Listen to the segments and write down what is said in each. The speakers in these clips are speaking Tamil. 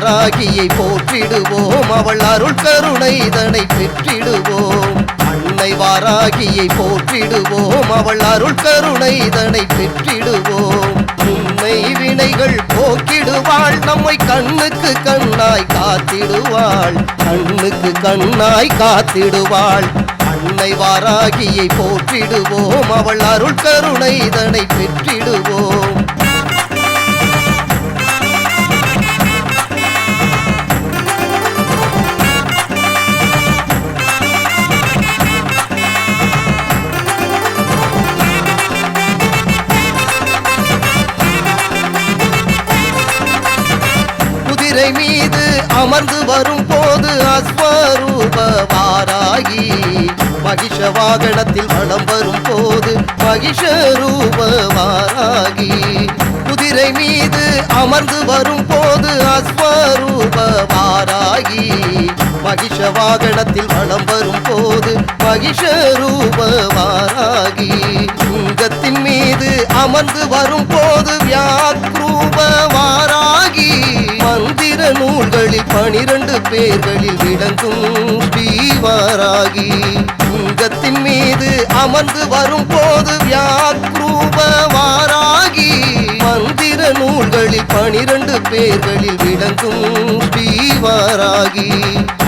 வாராகியை போற்றிடுவோம். அவள் அருள் கருணை இதனை பெற்றிடுவோம். அன்னை வாராகியை போற்றிடுவோம். அவள் அருள் கருணை இதனை பெற்றிடுவோம். உண்மை வினைகள் போக்கிடுவாள். நம்மை கண்ணுக்கு கண்ணாய் காத்திடுவாள். கண்ணுக்கு கண்ணாய் காத்திடுவாள். அன்னை வாராகியை போற்றிடுவோம். அவள் அருள் கருணை இதனை பெற்றிடுவோம். குதிரை மீது அமர்ந்து வரும் போது அஸ்வரூப வாராகி மகிஷ வாகனத்தில் வளம் வரும் போது மகிஷரூப வாராகி. குதிரை மீது அமர்ந்து வரும் போது அஸ்வரூப வாராகி மகிஷ வாகனத்தில் வளம் வரும் போது மகிஷரூப வாராகி. சுங்கத்தின் மீது அமர்ந்து வரும் போது வியாக்ரூப மந்திர நூல்களில் பனிரெண்டு பேர்களில் விளங்கும் ஸ்ரீவாராகி சிங்கத்தின் மீது அமர்ந்து வரும் போது வியாக்ரூபவாராகி மந்திர நூல்களில் பனிரெண்டு பேர்களில் விளங்கும் ஸ்ரீவாராகி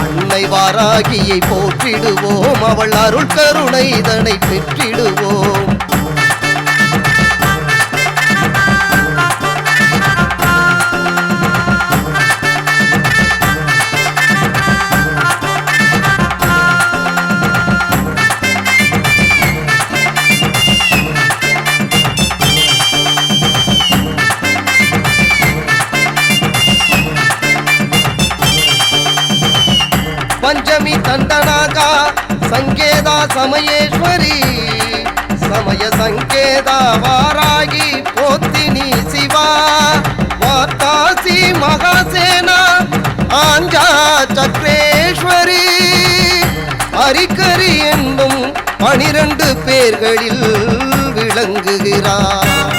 அன்னை வாராகியை போற்றிடுவோம் அவள் அருள் கருணை இதனை பெற்றிடுவோம். பஞ்சமி தண்டனாகா சங்கேதா சமயேஸ்வரி. சமய சங்கேதா வாராகி போத்தினி சிவா. வார்த்தாசி மகாசேனா ஆஞ்சா சக்ரேஸ்வரி. அரிக்கரி என்னும் பனிரண்டு பேர்களில் விளங்குகிறார்.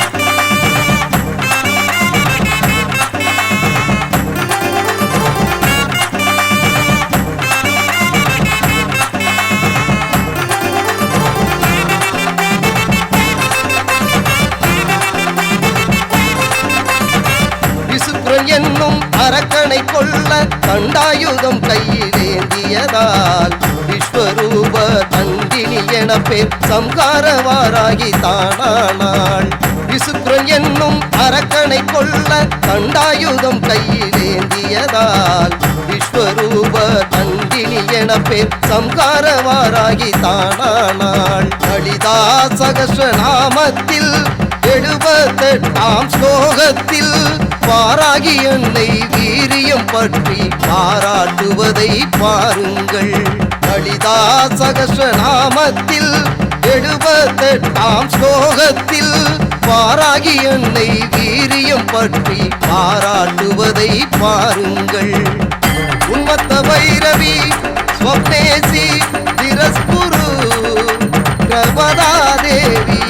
அரக்கனை கொல்ல தண்டாயுதம் கையிலேந்தியதால் விஸ்வரூப தண்டினி என பேர் சம்காரவாராகி தானானாள். விசுப்புரன் என்னும் அரக்கனை கொல்ல தண்டாயுதம் கையிலேந்தியதால் விஸ்வரூப தண்டினி என பேர் சம்காரவாராகி தானானாள். லலிதா சகஸ்ரநாமத்தில் எழுபத்தெட்டாம் ஸ்லோகத்தில் பார ஆகி என்னை வீரியம் பற்றி பாராட்டுவதை பாருங்கள். லலிதா சகஸ்ரநாமத்தில் எழுபத்தெட்டாம் ஸ்லோகத்தில் பாராகி என்னை வீரியம் பற்றி பாராட்டுவதை பாருங்கள். உன்மத்த வைரவி ஸ்வப்னேசி திரஸ்குரு பிரபதா தேவி